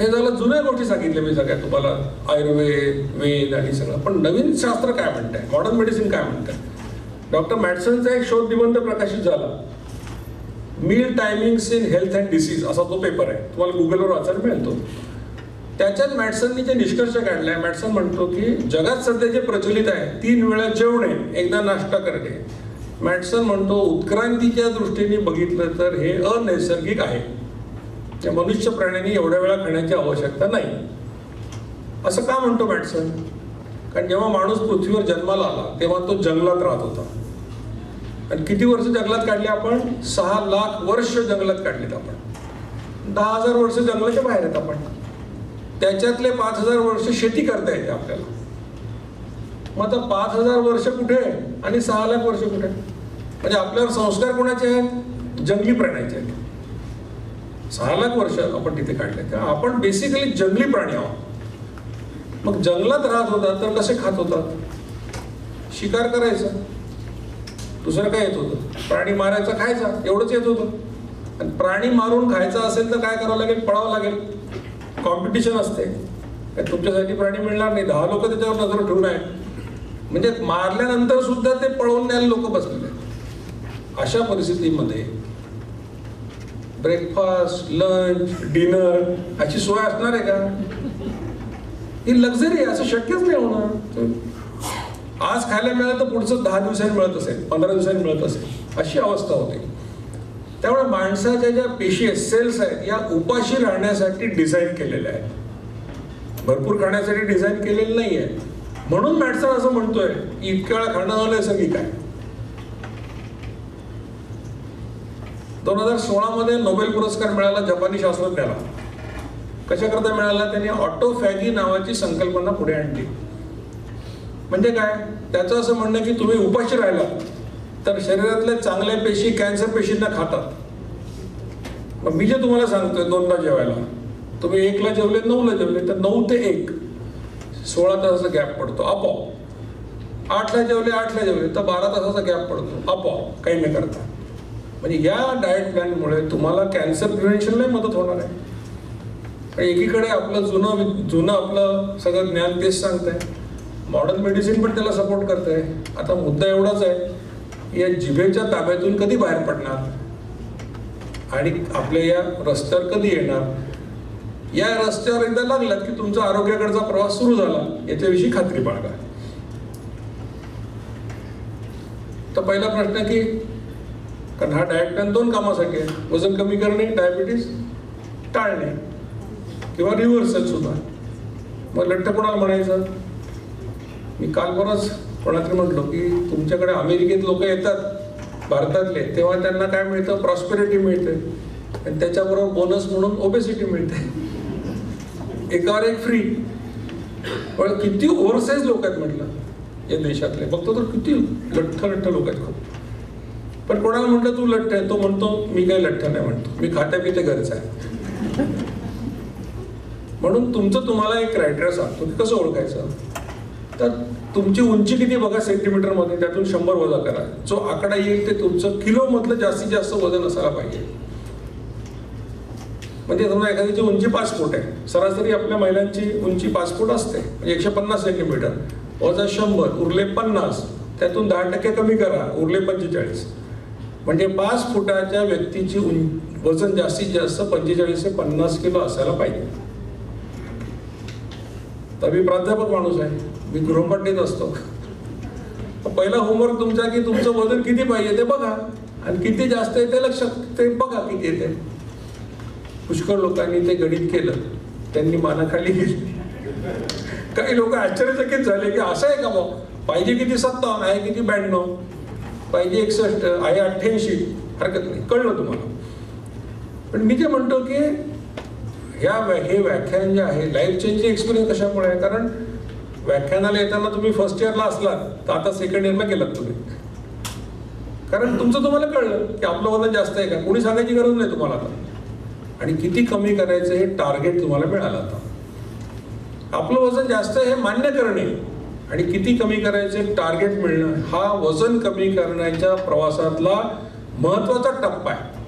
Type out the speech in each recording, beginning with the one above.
हे झालं जुन्या गोष्टी सांगितल्या मी सगळ्या. तुम्हाला आयुर्वेद वेद आणि सगळं. पण नवीन शास्त्र काय म्हणतंय? मॉडर्न मेडिसिन काय म्हणतंय? डॉक्टर मॅटसनचा एक शोध निबंध प्रकाशित झाला. Meal timings in health and disease असा तो पेपर आहे. तुम्हाला गुगलवर वाचायला मिळतो त्याच्यात मॅटसननी जे निष्कर्ष काढलाय मॅटसन म्हणतो की जगात सध्या जे प्रचलित आहे तीन वेळा जेवणे एकदा नाश्ता करणे. मॅटसन म्हणतो उत्क्रांतीच्या दृष्टीने बघितलं तर हे अनैसर्गिक आहे. त्या मनुष्य प्राण्यांनी एवढ्या वेळा खाण्याची आवश्यकता नाही. असं का म्हणतो मॅटसन कारण जेव्हा माणूस पृथ्वीवर जन्माला आला तेव्हा तो जंगलात राहत होता. आणि किती वर्ष जंगलात काढली आपण? सहा लाख वर्ष जंगलात काढलीत आपण. दहा हजार वर्ष जंगलाच्या बाहेर आहेत आपण. त्याच्यातले पाच हजार वर्ष शेती करता येते आपल्याला. मग आता पाच हजार वर्ष कुठे आहे आणि सहा लाख वर्ष कुठे आहे? म्हणजे आपल्यावर संस्कार कोणाचे आहेत? जंगली प्राण्याचे आहेत. सहा लाख वर्ष आपण तिथे काढले. तेव्हा आपण बेसिकली जंगली प्राणी आहोत. मग जंगलात राहत होता तर कसे खात होतात शिकार करायचं. दुसरं काय येत होतं? प्राणी मारायचा खायचा. एवढंच येत होतं. आणि प्राणी मारून खायचा असेल तर काय करावं लागेल? पळावं लागेल. कॉम्पिटिशन असते. तुमच्यासाठी प्राणी मिळणार नाही. दहा लोक त्याच्यावर नजर ठेवून आहेत. म्हणजे मारल्यानंतर सुद्धा ते पळवून न्यायला लोक बसलेले आहेत. अशा परिस्थितीमध्ये ब्रेकफास्ट लंच डिनर अशी सोय असणार आहे का? ही लक्झरी आहे असं शक्यच नाही होणार. आज खायला मिळालं तर पुढचं दहा दिवसांनी मिळत असेल पंधरा दिवसांनी मिळत असेल अशी अवस्था होते. त्यामुळे माणसाच्या ज्या पेशी आहेत सेल्स आहेत या उपाशी राहण्यासाठी डिझाईन केलेल्या आहेत भरपूर खाण्यासाठी डिझाईन केलेलं नाही आहे म्हणून मॅडसन असं म्हणतोय की इतक्या वेळा खाणं अनैसर्गिक आहे दोन हजार सोळामध्ये नोबेल पुरस्कार मिळाला जपानी शास्त्रज्ञाला. कशाकरता मिळाला? त्यांनी ऑटोफॅगी नावाची संकल्पना पुढे आणली. म्हणजे काय? त्याचं असं म्हणणं की तुम्ही उपाशी राहिला तर शरीरातल्या चांगल्या पेशी कॅन्सर पेशींना खातात. मग मी जे तुम्हाला सांगतोय दोनदा जेवायला. तुम्ही एकला जेवले नऊला जेवले तर नऊ ते एक. सोळा तासाचा गॅप पडतो आपोआप. आठला जेवले आठला जेवले तर बारा तासाचा गॅप पडतो आपोआप. काही नाही करता. म्हणजे या डाएट प्लॅनमुळे तुम्हाला कॅन्सर प्रिव्हेन्शनलाही मदत होणार आहे. आणि एकीकडे आपलं जुनं जुनं आपलं सगळं ज्ञान तेच सांगतंय. मॉडर्न मेडिसिन पण त्याला सपोर्ट करत आहे आता मुद्दा एवढाच आहे या जिभेच्या ताब्यातून कधी बाहेर पडणार? आणि आपल्या या रस्त्यावर कधी येणार? या रस्त्यावर एकदा लागलात की तुमचा आरोग्याकडचा प्रवास सुरू झाला याच्याविषयी खात्री बाळगा. तर पहिला प्रश्न की कारण हा डायट प्लॅन दोन कामासाठी आहे. वजन कमी करणे डायबिटीस टाळणे किंवा रिव्हर्सल सुद्धा. मग लठ्ठ कोणाला म्हणायचं? मी काल परच कोणातरी म्हटलो की तुमच्याकडे अमेरिकेत लोक येतात भारतातले तेव्हा त्यांना काय मिळतं? प्रॉस्पेरिटी मिळते. आणि त्याच्याबरोबर बोनस म्हणून ओबेसिटी मिळते. एकावर एक फ्री पण किती ओव्हरसाईज लोक आहेत म्हटलं या देशातले. बघतो तर किती लठ्ठ लठ्ठ लोक आहेत खूप. पण कोणाला म्हटलं तू लठ्ठ आहे? तो म्हणतो मी काही लठ्ठ नाही म्हणतो. मी खात्या पिते घरचा आहे. म्हणून तुमचं तुम्हाला एक क्रायटेरिया सांगतो की कसं ओळखायचं? तर तुमची उंची किती बघा सेंटीमीटरमध्ये त्यातून शंभर वजा करा. जो आकडा येईल ते तुमचं किलो मधलं जास्तीत जास्त वजन असायला पाहिजे. म्हणजे समजा एखाद्याची उंची पाच फूट आहे. सरासरी आपल्या महिलांची उंची पाच फूट असते. म्हणजे एकशे पन्नास सेंटीमीटर वजा शंभर उरले पन्नास. त्यातून दहा टक्के कमी करा. उरले पंचेचाळीस. म्हणजे पाच फुटाच्या व्यक्तीची उं- वजन जास्तीत जास्त पंचेचाळीस ते पन्नास किलो असायला पाहिजे. तर मी प्राध्यापक माणूस आहे. मी गृहपट्टीत असतो. पहिला होमवर्क तुमचा की तुमचं वजन किती पाहिजे ते बघा. आणि किती जास्त आहे ते लक्षात ते बघा किती येते पुष्कळ लोकांनी ते गणित केलं. त्यांनी मानाखाली घेतली काही लोक आश्चर्यचकित झाले की असं आहे का मग पाहिजे किती सत्तावन्न आहे किती ब्याण्णव? पाहिजे एकसष्ट आहे अठ्ठ्याऐंशी हरकत नाही. कळलं तुम्हाला? पण मी जे म्हणतो की ह्या व्या- हे व्याख्यान जे आहे लाईफ चेंजिंग एक्सपिरियन्स कशामुळे आहे? कारण व्याख्यानाला येताना तुम्ही फर्स्ट इयरला असलात तर आता सेकंड इयरला गेलात तुम्ही. कारण तुमचं तुम्हाला कळलं की आपलं वजन जास्त आहे का? कोणी सांगायची गरज नाही तुम्हाला आता. आणि किती कमी करायचं हे टार्गेट तुम्हाला मिळालं आता. आपलं वजन जास्त आहे हे मान्य करणे. आणि किती कमी करायचे? टार्गेट मिळणं. हा वजन कमी करण्याच्या प्रवासातला महत्त्वाचा टप्पा आहे.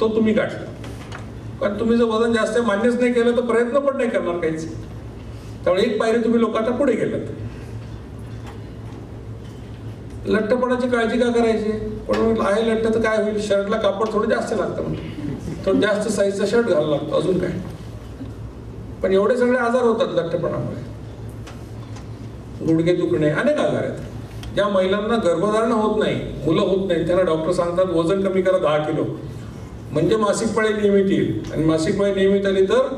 तो तुम्ही गाठला. कारण तुम्ही जर वजन जास्त मान्यच नाही केलं तर प्रयत्न पण नाही करणार काहीच. त्यामुळे एक पायरी तुम्ही लोक आता पुढे गेलात. लठ्ठपणाची काळजी का करायची? पण आहे लठ्ठ तर काय होईल? शर्टला कापड थोडं जास्त लागतं मग थोडं जास्त साईजचा शर्ट घालायला लागतो. अजून काय? पण एवढे सगळे आजार होतात लठ्ठपणामुळे. गुडघे दुखणे अनेक आजार आहेत. ज्या महिलांना गर्भधारणा होत नाही मुलं होत नाही त्यांना डॉक्टर सांगतात वजन कमी करा दहा किलो. म्हणजे मासिक पाळी नियमित येईल. आणि मासिक पाळी नियमित आली तर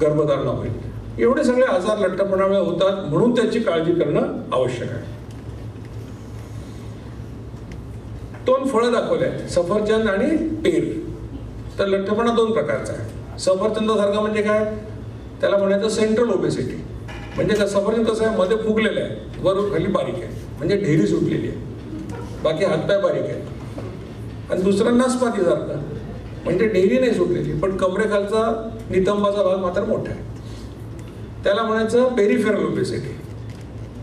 गर्भधारणा होईल. एवढे सगळे आजार लठ्ठपणामुळे होतात म्हणून त्याची काळजी करणं आवश्यक आहे. दोन फळं दाखवले आहेत सफरचंद आणि पेर. तर लठ्ठपणा दोन प्रकारचा आहे. सफरचंदासारखा म्हणजे काय? त्याला म्हणायचं सेंट्रल ओबेसिटी म्हणजे काय सफरचंद कसं आहे मध्ये फुगलेलं आहे वर खाली बारीक आहे. म्हणजे ढेरी सुटलेली आहे. बाकी हातपाय बारीक आहे. आणि दुसरं नासपातीसारखं म्हणजे ढेरी नाही सुटलेली पण कमरेखालचा नितंबाचा भाग मात्र मोठा आहे. त्याला म्हणायचं पेरिफेरल ओबेसिटी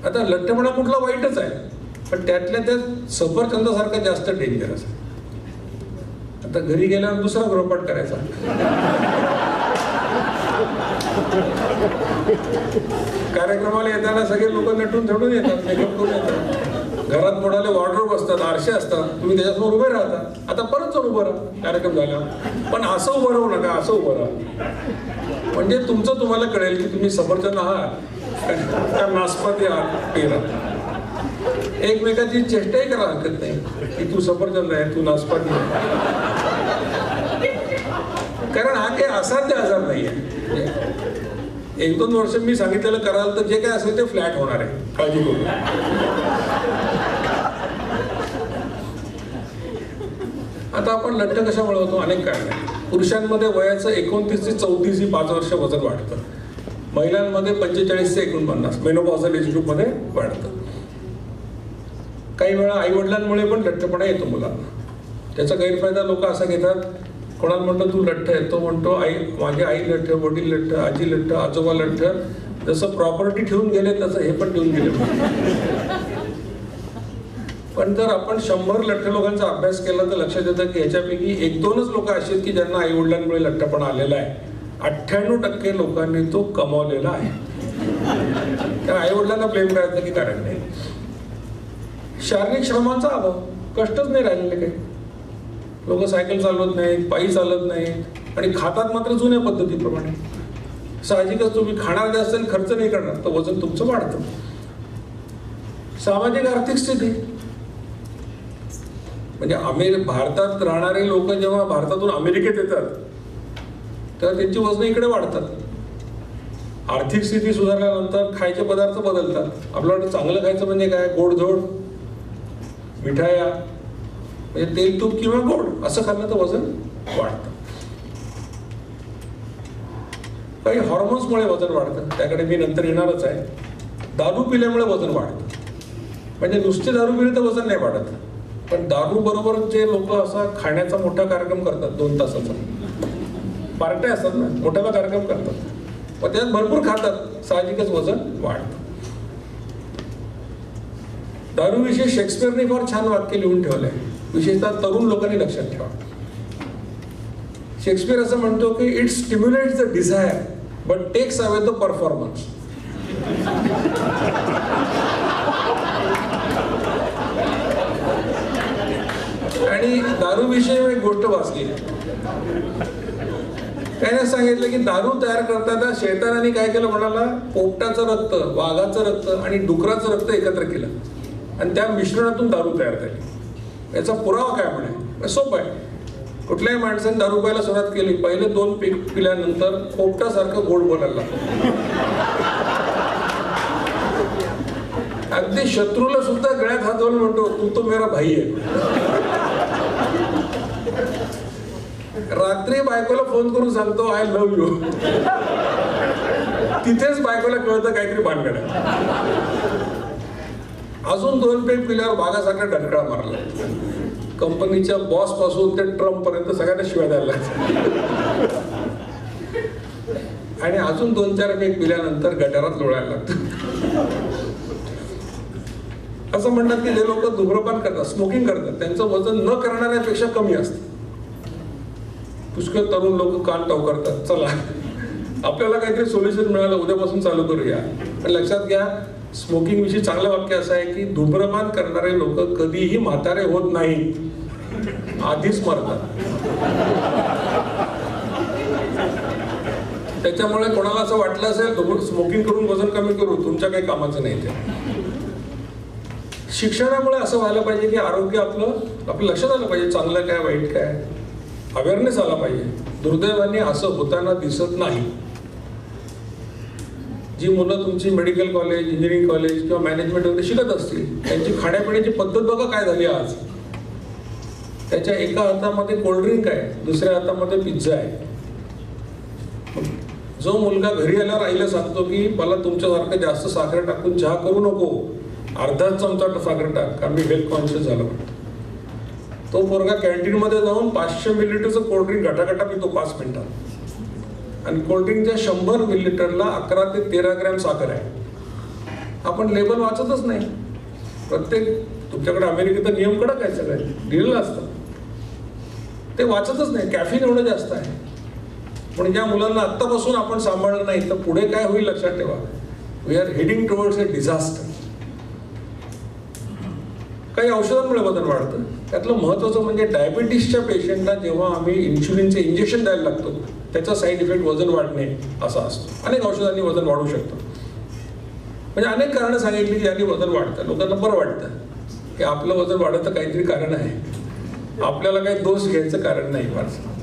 आता लठ्ठपणा कुठला वाईटच आहे पण त्यातल्या त्यात सफरचंदासारखा जास्त डेंजरस आहे. आता घरी गेल्यावर दुसरा गृहपाठ करायचा. कार्यक्रमाला येताना सगळे लोक नटून थडून येतात मेकअप करून येतात. घरात मोडाले वॉर्डरोब असतात आरसे असतात तुम्ही त्याच्यासमोर उभे राहता. आता परत जाऊन उभं राहा कार्यक्रम झाला. पण असं उभं राहू नका असं उभं राहा. म्हणजे तुमचं तुम्हाला कळेल की तुम्ही सफरचंद आहात. त्या नासपाती आहात पेरा. एकमेकाची चेष्टाही करा हरकत नाही की तू सफरचंद आहे तू नासपाती आहे कारण हा काही असाध्य आजार नाही आहे एक दोन वर्ष मी सांगितलेलं कराल तर जे काय असेल ते फ्लॅट होणार आहे. काळजी करू आता आपण लठ्ठ कशा वळवतो अनेक कारण. पुरुषांमध्ये वयाचं एकोणतीस ते चौतीस ही पाच वर्ष वजन वाढतं. महिलांमध्ये पंचेचाळीस ते एकोणपन्नास. मेनोपॉझल एज ग्रुपमध्ये वाढतं. काही वेळा आई वडिलांमुळे पण लठ्ठपणा येतो मुलांना. त्याचा गैरफायदा लोक असा घेतात कोणाला म्हणतो तू लठ्ठ आहे. तो म्हणतो आई माझी आई लठ्ठ वडील लठ्ठ आजी लठ्ठ आजोबा लठ्ठ जसं प्रॉपर्टी ठेवून गेले तसं हे पण ठेवून गेले. पण जर आपण शंभर लठ्ठ लोकांचा अभ्यास केला तर लक्षात येतं की ह्याच्यापैकी एक दोनच लोक अशी आहेत की ज्यांना आई वडिलांमुळे लठ्ठपणा आलेला आहे. अठ्ठ्याण्णव टक्के लोकांनी तो कमावलेला आहे. त्या आई वडिलांना ब्लेम करायचं की कारण नाही. शारीरिक श्रमांचा अभाव. कष्टच नाही राहिलेले काही. लोक सायकल चालवत नाहीत पायी चालत नाहीत आणि खातात मात्र जुन्या पद्धतीप्रमाणे. साहजिकच तुम्ही खाणार जास्त आणि खर्च नाही करणार तर वजन तुमचं वाढतं. सामाजिक आर्थिक स्थिती. म्हणजे अमेरि भारतात राहणारे लोक जेव्हा भारतातून अमेरिकेत येतात तेव्हा त्यांची वजन इकडे वाढतात. आर्थिक स्थिती सुधारल्यानंतर खायचे पदार्थ बदलतात. आपल्याला चांगलं खायचं म्हणजे काय? गोडधोड मिठाया म्हणजे तेल तूप किंवा गोड असं खाल्लं तर वजन वाढतं. काही हॉर्मोन्समुळे वजन वाढतं. त्याकडे मी नंतर येणारच आहे. दारू पिल्यामुळे वजन वाढतं. म्हणजे नुसते दारू पिले तर वजन नाही वाढत. पण दारू बरोबर जे लोक असा खाण्याचा मोठा कार्यक्रम करतात दोन तासाचा. पार्ट्या असतात ना मोठ्याला कार्यक्रम करतात. पण त्यात भरपूर खातात. साहजिकच वजन वाढतं. दारूविषयी शेक्सपियरने फार छान वाक्य लिहून ठेवलंय. विशेषतः तरुण लोकांनी लक्षात ठेवा. शेक्सपियर असं म्हणतो की it stimulate the desire but takes away the performance आणि दारूविषयी मी एक गोष्ट वाचली. त्याने सांगितलं की दारू तयार करताना शेतानाने काय केलं म्हणाला? पोपटाचं रक्त वाघाचं रक्त आणि डुकराचं रक्त एकत्र केलं. आणि त्या मिश्रणातून दारू तयार झाली. याचा पुरावा काय म्हणे? सोपं आहे. कुठल्याही माणसाने दारू प्यायला सुरुवात केली पहिले दोन पीक पिल्यानंतर पोपटासारखं गोड बोलायला अगदी शत्रूला सुद्धा गळ्यात हात घालून म्हणतो तू तो मेरा भाई आहे. रात्री बायकोला फोन करून सांगतो आय लव्ह यू तिथेच बायकोला कळतं काहीतरी भानगड अजून दोन पेट पिल्यावर बागासारख्या डटकळा मारला. कंपनीच्या बॉसपासून ते ट्रम्प पर्यंत सगळ्यांना शिवाय द्यायला आणि अजून दोन चार पेक पिल्यानंतर गटारात लोळायला लागत असं म्हणतात की जे लोक धूम्रपान करतात स्मोकिंग करतात त्यांचं वजन न करणाऱ्यापेक्षा कमी असतं. पुष्कळ तरुण लोक कान टवकारतात चला आपल्याला काहीतरी सोल्युशन मिळालं उद्यापासून चालू करूया. पण लक्षात घ्या स्मोकिंग विषयी चांगलं वाक्य असं आहे की धूम्रपान करणारे लोक कधीही म्हातारे होत नाहीत. आधीच मरतात. त्याच्यामुळे कोणाला असं वाटलं असेल स्मोकिंग करून वजन कमी करू तुमच्या काही कामाचं नाही ते शिक्षणामुळे असं व्हायला पाहिजे की आरोग्य आपलं आपलं लक्षात आलं पाहिजे चांगलं काय वाईट काय. अवेअरनेस आला पाहिजे. दुर्दैवाने असं होताना दिसत नाही. जी मुलं तुमची मेडिकल कॉलेज इंजिनिअरिंग कॉलेज किंवा मॅनेजमेंट वगैरे शिकत असतील त्यांची खाण्यापिण्याची पद्धत बघा काय झाली आज. त्याच्या एका हातामध्ये कोल्ड्रिंक आहे दुसऱ्या हातामध्ये पिझ्झा आहे. जो मुलगा घरी आल्यावर आईला सांगतो की मला तुमच्यासारखं जास्त साखर टाकून चहा करू नको. अर्धा चमचा साखर टाक कारण मी हेल्थ कॉन्शियस झालो. तो पोरगा कॅन्टीनमध्ये जाऊन पाचशे मिलिटरचं कोल्ड्रिंक घटाघटा पितो पाच मिनिटात. आणि कोल्ड्रिंकच्या शंभर मिलीलिटरला अकरा ते तेरा ग्रॅम साखर आहे. आपण लेबल वाचतच नाही. प्रत्येक तुमच्याकडे अमेरिकेचा नियम कडक आहे सगळे. दिलेलं असतं ते वाचतच नाही. कॅफिन एवढं जास्त आहे. पण ज्या मुलांना आत्तापासून आपण सांभाळलं नाही तर पुढे काय होईल लक्षात ठेवा. We are heading towards a disaster काही औषधांमुळे वजन वाढतं. त्यातलं महत्त्वाचं म्हणजे डायबिटीसच्या पेशंटला जेव्हा आम्ही इन्शुलिनचे इंजेक्शन द्यायला लागतो त्याचा साईड इफेक्ट वजन वाढणे असा असतो. अनेक औषधांनी वजन वाढू शकतं. म्हणजे अनेक कारणं सांगितली की यांनी वजन वाढतं लोकांना बरं वाटतं. की आपलं वजन वाढतं काहीतरी कारण आहे. आपल्याला काही दोष घ्यायचं कारण नाही फारसं.